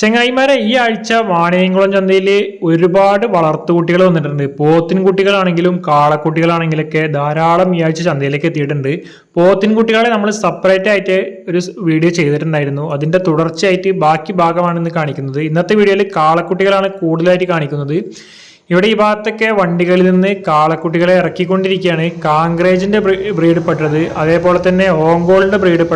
ചെങ്ങായിമാരെ ഈ ആഴ്ച വാണിയംകുളം ചന്തയിൽ ഒരുപാട് വളർത്തുകുട്ടികൾ വന്നിട്ടുണ്ട്. പോത്തിൻ കുട്ടികളാണെങ്കിലും കാളക്കുട്ടികളാണെങ്കിലൊക്കെ ധാരാളം ഈ ആഴ്ച ചന്തയിലേക്ക് എത്തിയിട്ടുണ്ട്. പോത്തിൻ കുട്ടികളെ നമ്മൾ സെപ്പറേറ്റ് ആയിട്ട് ഒരു വീഡിയോ ചെയ്തിട്ടുണ്ടായിരുന്നു. അതിന്റെ തുടർച്ചയായിട്ട് ബാക്കി ഭാഗമാണ് ഇന്ന് കാണിക്കുന്നത്. ഇന്നത്തെ വീഡിയോയിൽ കാളക്കുട്ടികളാണ് കൂടുതലായിട്ട് കാണിക്കുന്നത്. ഇവിടെ ഈ ഭാഗത്തൊക്കെ വണ്ടികളിൽ നിന്ന് കാളക്കുട്ടികളെ ഇറക്കിക്കൊണ്ടിരിക്കുകയാണ്. കാങ്ക്രേജിന്റെ പെട്ടത് അതേപോലെ തന്നെ ബ്രീഡപ്പെട്ടത് ബ്രീഡ്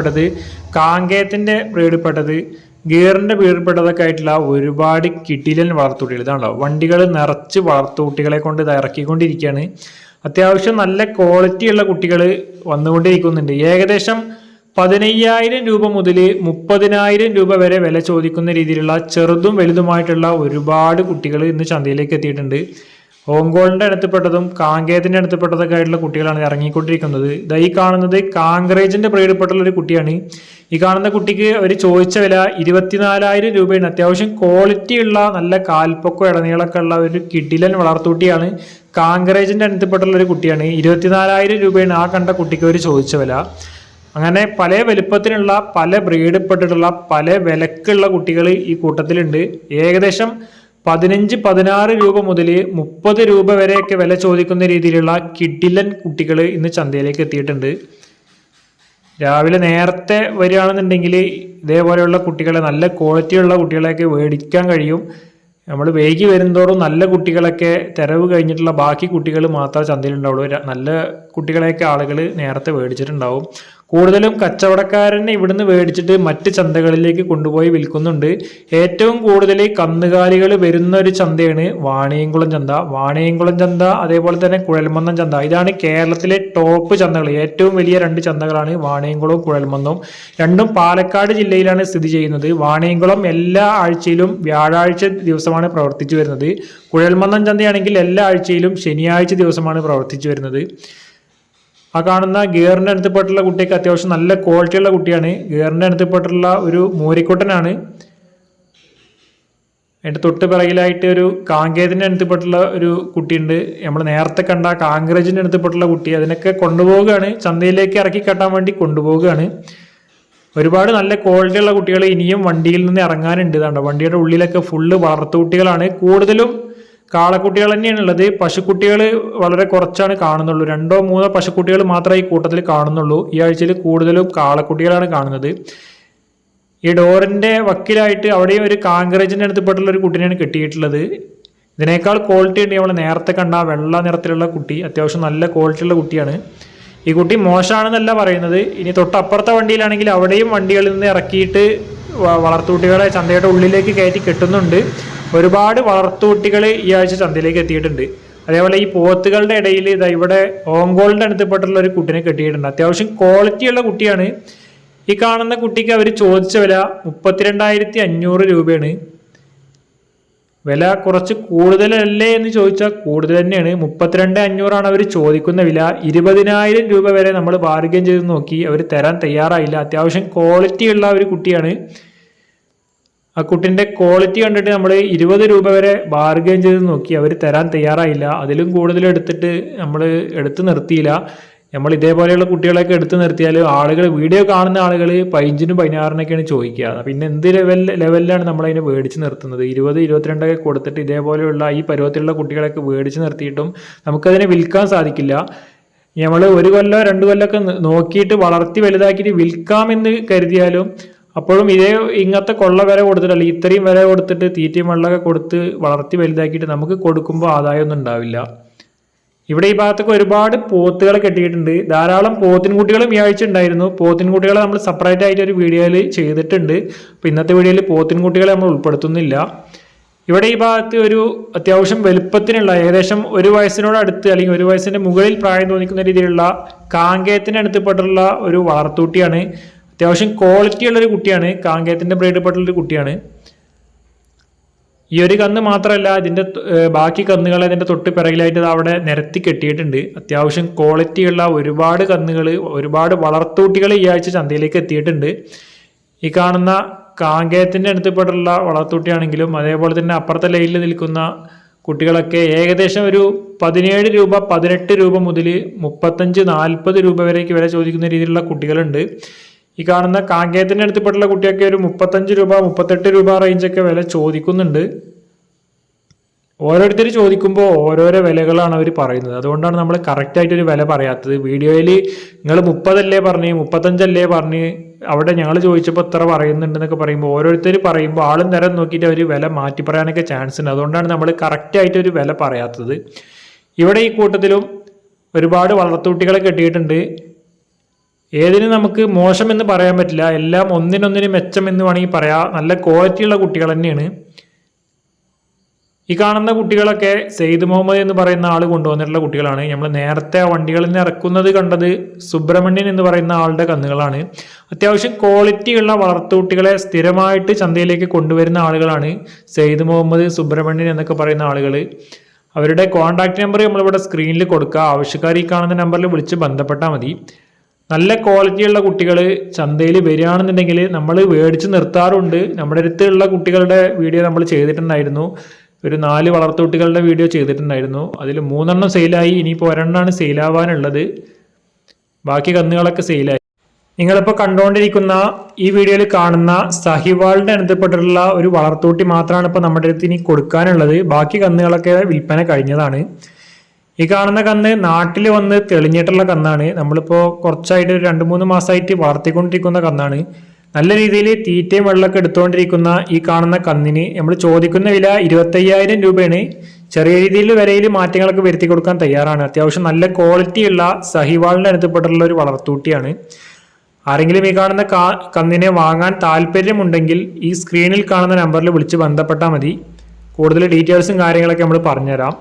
ബ്രീഡപ്പെട്ടത് ഗിയറിന്റെ പേരിൽപ്പെട്ടതൊക്കെ ആയിട്ടുള്ള ഒരുപാട് കിട്ടിലൻ വളർത്തുകുട്ടികൾ ഇതാണല്ലോ വണ്ടികൾ നിറച്ച് വളർത്തുകുട്ടികളെ കൊണ്ട് ഇത് ഇറക്കിക്കൊണ്ടിരിക്കുകയാണ്. അത്യാവശ്യം നല്ല ക്വാളിറ്റി ഉള്ള കുട്ടികൾ വന്നുകൊണ്ടിരിക്കുന്നുണ്ട്. ഏകദേശം പതിനയ്യായിരം രൂപ മുതൽ മുപ്പതിനായിരം രൂപ വരെ വില ചോദിക്കുന്ന രീതിയിലുള്ള ചെറുതും വലുതുമായിട്ടുള്ള ഒരുപാട് കുട്ടികൾ ഇന്ന് ചന്തയിലേക്ക് എത്തിയിട്ടുണ്ട്. ഓങ്കോളിന്റെ അടുത്തപ്പെട്ടതും കാങ്കേയത്തിന്റെ അടുത്തപ്പെട്ടതൊക്കെ ആയിട്ടുള്ള കുട്ടികളാണ് ഇറങ്ങിക്കൊണ്ടിരിക്കുന്നത്. ഇതാ ഈ കാണുന്നത് കാങ്കറേജിന്റെ ബ്രീഡപ്പെട്ടുള്ള ഒരു കുട്ടിയാണ്. ഈ കാണുന്ന കുട്ടിക്ക് അവർ ചോദിച്ച വില ഇരുപത്തിനാലായിരം രൂപയാണ്. അത്യാവശ്യം ക്വാളിറ്റി ഉള്ള നല്ല കാൽപ്പൊക്കോ ഇടനീളൊക്കെ ഉള്ള ഒരു കിഡിലൻ വളർത്തുകുട്ടിയാണ് കാങ്കറേജിന്റെ അടുത്തപ്പെട്ടുള്ള ഒരു കുട്ടിയാണ്. ഇരുപത്തിനാലായിരം രൂപയാണ് ആ കണ്ട കുട്ടിക്ക് അവർ ചോദിച്ച വില. അങ്ങനെ പല വലുപ്പത്തിനുള്ള പല ബ്രീഡിൽപ്പെട്ടിട്ടുള്ള പല വിലക്കുള്ള കുട്ടികൾ ഈ കൂട്ടത്തിലുണ്ട്. ഏകദേശം പതിനഞ്ച് പതിനാറ് രൂപ മുതൽ മുപ്പത് രൂപ വരെയൊക്കെ വില ചോദിക്കുന്ന രീതിയിലുള്ള കിഡിലൻ കുട്ടികൾ ഇന്ന് ചന്തയിലേക്ക് എത്തിയിട്ടുണ്ട്. രാവിലെ നേരത്തെ വരികയാണെന്നുണ്ടെങ്കിൽ ഇതേപോലെയുള്ള കുട്ടികളെ നല്ല ക്വാളിറ്റിയുള്ള കുട്ടികളെയൊക്കെ മേടിക്കാൻ കഴിയും. നമ്മൾ വൈകി വരുന്തോറും നല്ല കുട്ടികളൊക്കെ തെരവ് കഴിഞ്ഞിട്ടുള്ള ബാക്കി കുട്ടികൾ മാത്രമേ ചന്തയിലുണ്ടാവുള്ളൂ. നല്ല കുട്ടികളെയൊക്കെ ആളുകൾ നേരത്തെ മേടിച്ചിട്ടുണ്ടാവും. കൂടുതലും കച്ചവടക്കാരനെ ഇവിടുന്ന് മേടിച്ചിട്ട് മറ്റ് ചന്തകളിലേക്ക് കൊണ്ടുപോയി വിൽക്കുന്നുണ്ട്. ഏറ്റവും കൂടുതൽ കന്നുകാലികൾ വരുന്ന ഒരു ചന്തയാണ് വാണിയംകുളം ചന്ത. വാണിയംകുളം ചന്ത അതേപോലെ തന്നെ കുഴൽമന്നം ചന്ത. ഇതാണ് കേരളത്തിലെ ടോപ്പ് ചന്തകൾ. ഏറ്റവും വലിയ രണ്ട് ചന്തകളാണ് വാണിയംകുളവും കുഴൽമന്നവും രണ്ടും പാലക്കാട് ജില്ലയിലാണ് സ്ഥിതി ചെയ്യുന്നത്. വാണിയംകുളം എല്ലാ ആഴ്ചയിലും വ്യാഴാഴ്ച ദിവസമാണ് പ്രവർത്തിച്ചു വരുന്നത്. കുഴൽമന്നം ചന്തയാണെങ്കിൽ എല്ലാ ആഴ്ചയിലും ശനിയാഴ്ച ദിവസമാണ് പ്രവർത്തിച്ചു വരുന്നത്. ആ കാണുന്ന ഗിയറിന്റെ അടുത്തപ്പെട്ടുള്ള കുട്ടിക്ക് അത്യാവശ്യം നല്ല ക്വാളിറ്റിയുള്ള കുട്ടിയാണ്. ഗിയറിന്റെ അടുത്തപ്പെട്ടുള്ള ഒരു മൂരിക്കുട്ടനാണ്. അതിന്റെ തൊട്ട് പിറകിലായിട്ട് ഒരു കാങ്കേതിന്റെ അടുത്തപ്പെട്ടുള്ള ഒരു കുട്ടിയുണ്ട്. നമ്മൾ നേരത്തെ കണ്ട കാങ്കറേജിന്റെ അടുത്തപ്പെട്ടുള്ള കുട്ടി. അതിനൊക്കെ കൊണ്ടുപോവുകയാണ്. ചന്തയിലേക്ക് ഇറക്കി കെട്ടാൻ വേണ്ടി കൊണ്ടുപോവുകയാണ്. ഒരുപാട് നല്ല ക്വാളിറ്റിയുള്ള കുട്ടികൾ ഇനിയും വണ്ടിയിൽ നിന്ന് ഇറങ്ങാനുണ്ട്. ഇതാണ്ടോ വണ്ടിയുടെ ഉള്ളിലൊക്കെ ഫുള്ള് വളർത്തു കുട്ടികളാണ്. കൂടുതലും കാളക്കുട്ടികൾ തന്നെയാണ് ഉള്ളത്. പശുക്കുട്ടികൾ വളരെ കുറച്ചാണ് കാണുന്നുള്ളൂ. രണ്ടോ മൂന്നോ പശുക്കുട്ടികൾ മാത്രമേ ഈ കൂട്ടത്തിൽ കാണുന്നുള്ളൂ. ഈ ആഴ്ചയിൽ കൂടുതലും കാളക്കുട്ടികളാണ് കാണുന്നത്. ഈ ഡോറിന്റെ വക്കിലായിട്ട് അവിടെയും ഒരു കാങ്കറേജിന്റെ അടുത്തപ്പെട്ടുള്ള ഒരു കുട്ടിനെയാണ് കെട്ടിയിട്ടുള്ളത്. ഇതിനേക്കാൾ ക്വാളിറ്റി ഉണ്ട്. നമ്മൾ നേരത്തെ കണ്ട വെള്ള നിറത്തിലുള്ള കുട്ടി. അത്യാവശ്യം നല്ല ക്വാളിറ്റി ഉള്ള കുട്ടിയാണ്. ഈ കുട്ടി മോശമാണെന്നല്ല പറയുന്നത്. ഇനി തൊട്ടപ്പുറത്തെ വണ്ടിയിലാണെങ്കിൽ അവിടെയും വണ്ടികളിൽ നിന്ന് ഇറക്കിയിട്ട് വളർത്തുകുട്ടികളെ ചന്തയുടെ ഉള്ളിലേക്ക് കയറ്റി കെട്ടുന്നുണ്ട്. ഒരുപാട് വളർത്തുകുട്ടികൾ ഈ ആഴ്ച ചന്തയിലേക്ക് എത്തിയിട്ടുണ്ട്. അതേപോലെ ഈ പോത്തുകളുടെ ഇടയിൽ ഇതാ ഇവിടെ ഓങ്കോളിന്റെ അടുത്തപ്പെട്ടുള്ള ഒരു കുട്ടിനെ കെട്ടിയിട്ടുണ്ട്. അത്യാവശ്യം ക്വാളിറ്റിയുള്ള കുട്ടിയാണ്. ഈ കാണുന്ന കുട്ടിക്ക് അവർ ചോദിച്ച വില മുപ്പത്തിരണ്ടായിരത്തി അഞ്ഞൂറ് രൂപയാണ്. വില കുറച്ച് കൂടുതലല്ലേ എന്ന് ചോദിച്ചാൽ കൂടുതൽ തന്നെയാണ്. മുപ്പത്തിരണ്ട് അഞ്ഞൂറാണ് അവർ ചോദിക്കുന്ന വില. ഇരുപതിനായിരം രൂപ വരെ നമ്മൾ ബാർഗൻ ചെയ്ത് നോക്കി അവർ തരാൻ തയ്യാറായില്ല. അത്യാവശ്യം ക്വാളിറ്റി ഉള്ള ഒരു കുട്ടിയാണ്. ആ കുട്ടിന്റെ ക്വാളിറ്റി കണ്ടിട്ട് നമ്മൾ ഇരുപത് രൂപ വരെ ബാർഗെയിൻ ചെയ്ത് നോക്കി. അവർ തരാൻ തയ്യാറായില്ല. അതിലും കൂടുതൽ എടുത്തിട്ട് നമ്മൾ എടുത്തു നിർത്തിയില്ല. നമ്മൾ ഇതേപോലെയുള്ള കുട്ടികളൊക്കെ എടുത്തു നിർത്തിയാൽ ആളുകൾ വീഡിയോ കാണുന്ന ആളുകൾ പതിനഞ്ചിനും പതിനാറിനൊക്കെയാണ് ചോദിക്കുക. പിന്നെ എന്ത് ലെവൽ ലെവലിലാണ് നമ്മളതിനെ മേടിച്ച് നിർത്തുന്നത്? ഇരുപത് ഇരുപത്തിരണ്ടൊക്കെ കൊടുത്തിട്ട് ഇതേപോലെയുള്ള ഈ പരുവത്തിലുള്ള കുട്ടികളൊക്കെ മേടിച്ച് നിർത്തിയിട്ടും നമുക്കതിനെ വിൽക്കാൻ സാധിക്കില്ല. നമ്മൾ ഒരു കൊല്ലോ രണ്ട് കൊല്ലമൊക്കെ നോക്കിയിട്ട് വളർത്തി വലുതാക്കിയിട്ട് വിൽക്കാമെന്ന് കരുതിയാലും അപ്പോഴും ഇതേ ഇങ്ങനത്തെ കൊള്ള വില കൊടുത്തിട്ടല്ല ഇത്രയും വില കൊടുത്തിട്ട് തീറ്റയും വെള്ളമൊക്കെ കൊടുത്ത് വളർത്തി വലുതാക്കിയിട്ട് നമുക്ക് കൊടുക്കുമ്പോൾ ആദായമൊന്നും ഉണ്ടാവില്ല. ഇവിടെ ഈ ഭാഗത്തൊക്കെ ഒരുപാട് പോത്തുകളെ കെട്ടിയിട്ടുണ്ട്. ധാരാളം പോത്തിൻകുട്ടികളും ഈ ആഴ്ച ഉണ്ടായിരുന്നു. പോത്തിൻകുട്ടികളെ നമ്മൾ സെപ്പറേറ്റ് ആയിട്ട് ഒരു വീഡിയോയിൽ ചെയ്തിട്ടുണ്ട്. അപ്പോൾ ഇന്നത്തെ വീഡിയോയിൽ പോത്തിൻകുട്ടികളെ നമ്മൾ ഉൾപ്പെടുത്തുന്നില്ല. ഇവിടെ ഈ ഭാഗത്ത് ഒരു അത്യാവശ്യം വലുപ്പത്തിനുള്ള ഏകദേശം ഒരു വയസ്സിനോട് അടുത്ത് അല്ലെങ്കിൽ ഒരു വയസ്സിന്റെ മുകളിൽ പ്രായം തോന്നിക്കുന്ന രീതിയിലുള്ള കാങ്കേയത്തിന് അടുത്തപ്പെട്ടുള്ള ഒരു വളർത്തൂട്ടിയാണ് അത്യാവശ്യം ക്വാളിറ്റി ഉള്ളൊരു കുട്ടിയാണ് കാങ്കേത്തിന്റെ ബ്രീഡപ്പെട്ടുള്ള ഒരു കുട്ടിയാണ്. ഈ ഒരു കന്ന് മാത്രമല്ല ഇതിന്റെ ബാക്കി കന്നുകൾ അതിന്റെ തൊട്ട് പിറകിലായിട്ട് അവിടെ നിരത്തി കെട്ടിയിട്ടുണ്ട്. അത്യാവശ്യം ക്വാളിറ്റിയുള്ള ഒരുപാട് കന്നുകൾ ഒരുപാട് വളർത്തൂട്ടികൾ ഈ ആഴ്ച ചന്തയിലേക്ക് എത്തിയിട്ടുണ്ട്. ഈ കാണുന്ന കാങ്കേയത്തിന്റെ അടുത്തപ്പെട്ടുള്ള വളർത്തൂട്ടിയാണെങ്കിലും അതേപോലെ തന്നെ അപ്പുറത്തെ ലൈനിൽ നിൽക്കുന്ന കുട്ടികളൊക്കെ ഏകദേശം ഒരു പതിനേഴ് രൂപ പതിനെട്ട് രൂപ മുതൽ മുപ്പത്തഞ്ച് നാൽപ്പത് രൂപ വരേക്ക് വില ചോദിക്കുന്ന രീതിയിലുള്ള കുട്ടികളുണ്ട്. ഈ കാണുന്ന കാങ്കേയത്തിന്റെ അടുത്തപ്പെട്ടുള്ള കുട്ടിയൊക്കെ ഒരു മുപ്പത്തഞ്ച് രൂപ മുപ്പത്തെട്ട് രൂപ റേഞ്ചൊക്കെ വില ചോദിക്കുന്നുണ്ട്. ഓരോരുത്തർ ചോദിക്കുമ്പോൾ ഓരോരോ വിലകളാണ് അവർ പറയുന്നത്. അതുകൊണ്ടാണ് നമ്മൾ കറക്റ്റായിട്ടൊരു വില പറയാത്തത്. വീഡിയോയിൽ നിങ്ങൾ മുപ്പതല്ലേ പറഞ്ഞ് മുപ്പത്തഞ്ചല്ലേ പറഞ്ഞ് അവിടെ ഞങ്ങൾ ചോദിച്ചപ്പോൾ ഇത്ര പറയുന്നുണ്ടെന്നൊക്കെ പറയുമ്പോൾ ഓരോരുത്തർ പറയുമ്പോൾ ആളും തരം നോക്കിയിട്ട് അവർ വില മാറ്റി പറയാനൊക്കെ ചാൻസ് ഉണ്ട്. അതുകൊണ്ടാണ് നമ്മൾ കറക്റ്റായിട്ടൊരു വില പറയാത്തത്. ഇവിടെ ഈ കൂട്ടത്തിലും ഒരുപാട് വളർത്തുകുട്ടികളെ കെട്ടിയിട്ടുണ്ട്. ഏതിന് നമുക്ക് മോശമെന്ന് പറയാൻ പറ്റില്ല എല്ലാം ഒന്നിനൊന്നിന് മെച്ചം എന്ന് വേണമെങ്കിൽ പറയാം. നല്ല ക്വാളിറ്റിയുള്ള കുട്ടികൾ തന്നെയാണ്. ഈ കാണുന്ന കുട്ടികളൊക്കെ സെയ്ദ് മുഹമ്മദ് എന്ന് പറയുന്ന ആൾ കൊണ്ടുവന്നിട്ടുള്ള കുട്ടികളാണ്. നമ്മൾ നേരത്തെ ആ വണ്ടികളിൽ നിന്ന് ഇറക്കുന്നത് കണ്ടത് സുബ്രഹ്മണ്യൻ എന്ന് പറയുന്ന ആളുടെ കന്നുകളാണ്. അത്യാവശ്യം ക്വാളിറ്റിയുള്ള വളർത്തുകുട്ടികളെ സ്ഥിരമായിട്ട് ചന്തയിലേക്ക് കൊണ്ടുവരുന്ന ആളുകളാണ് സെയ്ദ് മുഹമ്മദ് സുബ്രഹ്മണ്യൻ എന്നൊക്കെ പറയുന്ന ആളുകൾ അവരുടെ കോൺടാക്ട് നമ്പർ നമ്മളിവിടെ സ്ക്രീനിൽ കൊടുക്കുക ആവശ്യക്കാർ ഈ കാണുന്ന നമ്പറിൽ വിളിച്ച് ബന്ധപ്പെട്ടാൽ മതി. നല്ല ക്വാളിറ്റിയുള്ള കുട്ടികൾ ചന്തയിൽ വരികയാണെന്നുണ്ടെങ്കിൽ നമ്മൾ മേടിച്ച് നിർത്താറുണ്ട്. നമ്മുടെ അടുത്തുള്ള കുട്ടികളുടെ വീഡിയോ നമ്മൾ ചെയ്തിട്ടുണ്ടായിരുന്നു. ഒരു നാല് വളർത്തുകുട്ടികളുടെ വീഡിയോ ചെയ്തിട്ടുണ്ടായിരുന്നു. അതിൽ മൂന്നെണ്ണം സെയിലായി ഇനിയിപ്പോൾ ഒരെണ്ണമാണ് സെയിലാവാനുള്ളത് ബാക്കി കന്നുകളൊക്കെ സെയിലായി നിങ്ങളിപ്പോൾ കണ്ടുകൊണ്ടിരിക്കുന്ന ഈ വീഡിയോയിൽ കാണുന്ന സഹിവാളിന്റെ അനുഭവപ്പെട്ടിട്ടുള്ള ഒരു വളർത്തൂട്ടി മാത്രമാണ് ഇപ്പോൾ നമ്മുടെ അടുത്ത് ഇനി കൊടുക്കാനുള്ളത്. ബാക്കി കന്നുകളൊക്കെ വിൽപ്പന കഴിഞ്ഞതാണ്. ഈ കാണുന്ന കന്ന് നാട്ടിൽ വന്ന് തെളിഞ്ഞിട്ടുള്ള കന്നാണ്. നമ്മളിപ്പോൾ കുറച്ചായിട്ട് ഒരു രണ്ട് മൂന്ന് മാസമായിട്ട് വളർത്തിക്കൊണ്ടിരിക്കുന്ന കന്നാണ്. നല്ല രീതിയിൽ തീറ്റയും വെള്ളമൊക്കെ എടുത്തുകൊണ്ടിരിക്കുന്ന ഈ കാണുന്ന കന്നിന് നമ്മൾ ചോദിക്കുന്ന വില ഇരുപത്തയ്യായിരം രൂപയാണ്. ചെറിയ രീതിയിൽ വിലയിൽ മാറ്റങ്ങളൊക്കെ വരുത്തി കൊടുക്കാൻ തയ്യാറാണ്. അത്യാവശ്യം നല്ല ക്വാളിറ്റിയുള്ള സഹിവാളിന്റെ അനുഭവപ്പെട്ടുള്ള ഒരു വളർത്തൂട്ടിയാണ്. ആരെങ്കിലും ഈ കാണുന്ന കന്നിനെ വാങ്ങാൻ താല്പര്യമുണ്ടെങ്കിൽ ഈ സ്ക്രീനിൽ കാണുന്ന നമ്പറിൽ വിളിച്ച് ബന്ധപ്പെട്ടാൽ മതി. കൂടുതൽ ഡീറ്റെയിൽസും കാര്യങ്ങളൊക്കെ നമ്മൾ പറഞ്ഞുതരാം.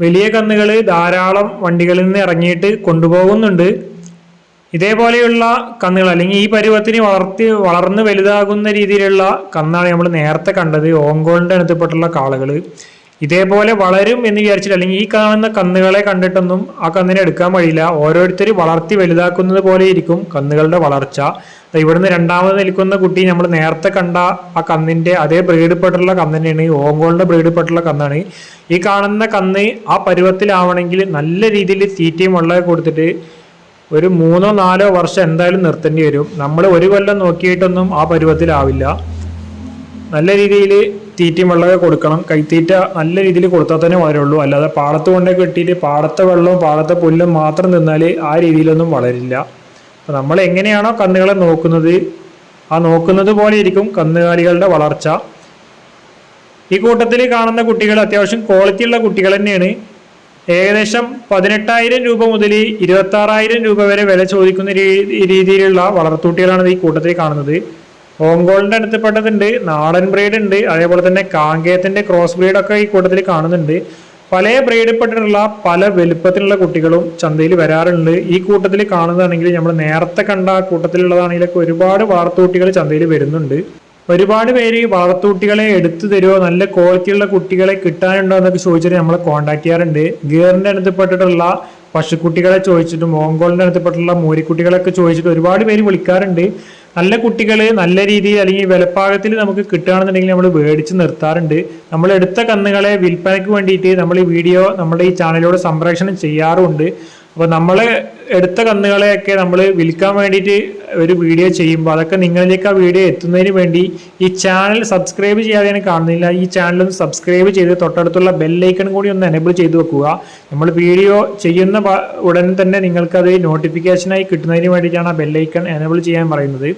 വലിയ കന്നുകൾ ധാരാളം വണ്ടികളിൽ നിന്ന് ഇറങ്ങിയിട്ട് കൊണ്ടുപോകുന്നുണ്ട്. ഇതേപോലെയുള്ള കന്നുകൾ അല്ലെങ്കിൽ ഈ പരുവത്തിന് വളർത്തി വളർന്ന് വലുതാകുന്ന രീതിയിലുള്ള കന്നാണ് നമ്മൾ നേരത്തെ കണ്ടത്. ഓങ്കോളിന്റെ അടുത്തപ്പെട്ടുള്ള കാളകൾ ഇതേപോലെ വളരും എന്ന് വിചാരിച്ചിട്ട് അല്ലെങ്കിൽ ഈ കാണുന്ന കന്നുകളെ കണ്ടിട്ടൊന്നും ആ കന്നിനെ എടുക്കാൻ കഴിയില്ല ഓരോരുത്തർ വളർത്തി വലുതാക്കുന്നത് പോലെ ഇരിക്കും കന്നുകളുടെ വളർച്ച. ഇവിടുന്ന് രണ്ടാമത് നിൽക്കുന്ന കുട്ടി നമ്മൾ നേരത്തെ കണ്ട ആ കന്നിന്റെ അതേ ബ്രീഡപ്പെട്ടുള്ള ഈ ഓങ്കോളിന്റെ ബ്രീഡിൽപ്പെട്ടുള്ള കന്നാണ്. ഈ കാണുന്ന കന്ന് ആ പരുവത്തിലാവണമെങ്കിൽ നല്ല രീതിയിൽ തീറ്റയും വെള്ളമൊക്കെ കൊടുത്തിട്ട് ഒരു മൂന്നോ നാലോ വർഷം എന്തായാലും നിർത്തേണ്ടി വരും. നമ്മൾ ഒരു കൊല്ലം നോക്കിയിട്ടൊന്നും ആ പരുവത്തിലാവില്ല. നല്ല രീതിയിൽ തീറ്റയും വെള്ളമൊക്കെ കൊടുക്കണം. കൈത്തീറ്റ നല്ല രീതിയിൽ കൊടുത്താൽ തന്നെ വളരുള്ളൂ അല്ലാതെ പാടത്ത് കൊണ്ടേ കെട്ടിയിട്ട് പാടത്തെ വെള്ളവും പാടത്തെ പുല്ലും മാത്രം നിന്നാൽ ആ രീതിയിലൊന്നും വളരില്ല. അപ്പോൾ നമ്മൾ എങ്ങനെയാണോ കന്നുകളെ നോക്കുന്നത് ആ നോക്കുന്നത് പോലെ ഇരിക്കും കന്നുകാലികളുടെ വളർച്ച. ഈ കൂട്ടത്തിൽ കാണുന്ന കുട്ടികൾ അത്യാവശ്യം ക്വാളിറ്റിയുള്ള കുട്ടികൾ തന്നെയാണ്. ഏകദേശം പതിനെട്ടായിരം രൂപ മുതൽ ഇരുപത്തി ആറായിരം രൂപ വരെ വില ചോദിക്കുന്ന രീതിയിലുള്ള വളർത്തൂട്ടികളാണ് ഈ കൂട്ടത്തിൽ കാണുന്നത്. ഹോങ്കോളിന്റെ അടുത്തപ്പെട്ടതുണ്ട് നാടൻ ബ്രീഡ് ഉണ്ട് അതേപോലെ തന്നെ കാങ്കേയത്തിന്റെ ക്രോസ് ബ്രീഡ് ഒക്കെ ഈ കൂട്ടത്തിൽ കാണുന്നുണ്ട്. പല ബ്രീഡിൽപ്പെട്ടിട്ടുള്ള പല വലുപ്പത്തിലുള്ള കുട്ടികളും ചന്തയിൽ വരാറുണ്ട്. ഈ കൂട്ടത്തിൽ കാണുന്നതാണെങ്കിൽ നമ്മൾ നേരത്തെ കണ്ട കൂട്ടത്തിലുള്ളതാണെങ്കിലൊക്കെ ഒരുപാട് വളർത്തുകുട്ടികൾ ചന്തയിൽ വരുന്നുണ്ട്. ഒരുപാട് പേര് വളർത്തുകുട്ടികളെ എടുത്തു തരുമോ നല്ല ക്വാളിറ്റിയുള്ള കുട്ടികളെ കിട്ടാനുണ്ടോ എന്നൊക്കെ ചോദിച്ചിട്ട് നമ്മളെ കോൺടാക്ട് ചെയ്യാറുണ്ട്. ഗിയറിന്റെ അടുത്തപ്പെട്ടിട്ടുള്ള പശുക്കുട്ടികളെ ചോദിച്ചിട്ടും മോങ്കോളിന്റെ അടുത്തപ്പെട്ടുള്ള മൂരിക്കുട്ടികളൊക്കെ ചോദിച്ചിട്ട് ഒരുപാട് പേര് വിളിക്കാറുണ്ട്. നല്ല കുട്ടികൾ നല്ല രീതിയിൽ അല്ലെങ്കിൽ വിലപ്പാകത്തിൽ നമുക്ക് കിട്ടുകയാണെന്നുണ്ടെങ്കിൽ നമ്മൾ മേടിച്ച് നിർത്താറുണ്ട്. നമ്മൾ എടുത്ത കന്നുകളെ വിൽപ്പനയ്ക്ക് വേണ്ടിയിട്ട് നമ്മൾ ഈ വീഡിയോ നമ്മുടെ ഈ ചാനലിലൂടെ സംപ്രേഷണം ചെയ്യാറുമുണ്ട്. അപ്പോൾ നമ്മൾ എടുത്ത കന്നുകളെയൊക്കെ നമ്മൾ വിൽക്കാൻ വേണ്ടിയിട്ട് ഒരു വീഡിയോ ചെയ്യുമ്പോൾ അതൊക്കെ നിങ്ങളിലേക്ക് ആ വീഡിയോ എത്തുന്നതിന് വേണ്ടി ഈ ചാനൽ സബ്സ്ക്രൈബ് ചെയ്യാതെ കാണുന്നില്ല ഈ ഒന്ന് സബ്സ്ക്രൈബ് ചെയ്ത് തൊട്ടടുത്തുള്ള ബെല്ലൈക്കൺ കൂടി ഒന്ന് എനേബിൾ ചെയ്ത് വെക്കുക. നമ്മൾ വീഡിയോ ചെയ്യുന്ന ഉടൻ തന്നെ നിങ്ങൾക്കത് നോട്ടിഫിക്കേഷനായി കിട്ടുന്നതിന് വേണ്ടിയിട്ടാണ് ആ ബെല്ലൈക്കൺ എനേബിൾ ചെയ്യാൻ പറയുന്നത്.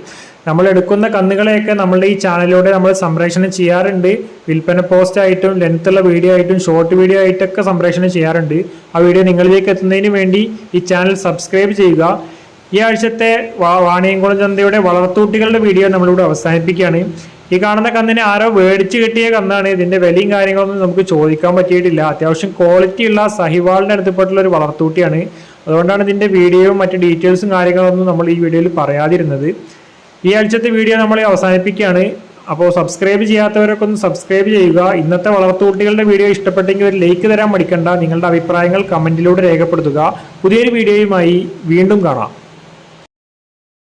നമ്മൾ എടുക്കുന്ന കന്നുകളെയൊക്കെ നമ്മളുടെ ഈ ചാനലിലൂടെ നമ്മൾ സംപ്രേഷണം ചെയ്യാറുണ്ട്. വിൽപ്പന പോസ്റ്റ് ആയിട്ടും ലെങ്ത്തുള്ള വീഡിയോ ആയിട്ടും ഷോർട്ട് വീഡിയോ ആയിട്ടൊക്കെ സംപ്രേഷണം ചെയ്യാറുണ്ട്. ആ വീഡിയോ നിങ്ങളിലേക്ക് എത്തുന്നതിന് വേണ്ടി ഈ ചാനൽ സബ്സ്ക്രൈബ് ചെയ്യുക. ഈ ആഴ്ചത്തെ വാണിയംകുളം ചന്തയുടെ വളർത്തൂട്ടികളുടെ വീഡിയോ നമ്മളിവിടെ അവസാനിപ്പിക്കുകയാണ്. ഈ കാണുന്ന കന്നിനെ ആരോ മേടിച്ച് കിട്ടിയ കന്നാണ്. ഇതിന്റെ വിലയും കാര്യങ്ങളൊന്നും നമുക്ക് ചോദിക്കാൻ പറ്റിയിട്ടില്ല. അത്യാവശ്യം ക്വാളിറ്റി ഉള്ള സഹിവാളിന്റെ അടുത്തപ്പെട്ടുള്ള ഒരു വളർത്തൂട്ടിയാണ്. അതുകൊണ്ടാണ് ഇതിന്റെ വീഡിയോയും മറ്റ് ഡീറ്റെയിൽസും കാര്യങ്ങളൊന്നും നമ്മൾ ഈ വീഡിയോയിൽ പറയാതിരുന്നത്. ഈ ആഴ്ചത്തെ വീഡിയോ നമ്മളെ അവസാനിപ്പിക്കുകയാണ്. അപ്പോൾ സബ്സ്ക്രൈബ് ചെയ്യാത്തവരൊക്കെ ഒന്ന് സബ്സ്ക്രൈബ് ചെയ്യുക. ഇന്നത്തെ വളർത്തുകുട്ടികളുടെ വീഡിയോ ഇഷ്ടപ്പെട്ടെങ്കിൽ ഒരു ലൈക്ക് തരാൻ മടിക്കണ്ട. നിങ്ങളുടെ അഭിപ്രായങ്ങൾ കമന്റിലൂടെ രേഖപ്പെടുത്തുക. പുതിയൊരു വീഡിയോയുമായി വീണ്ടും കാണാം.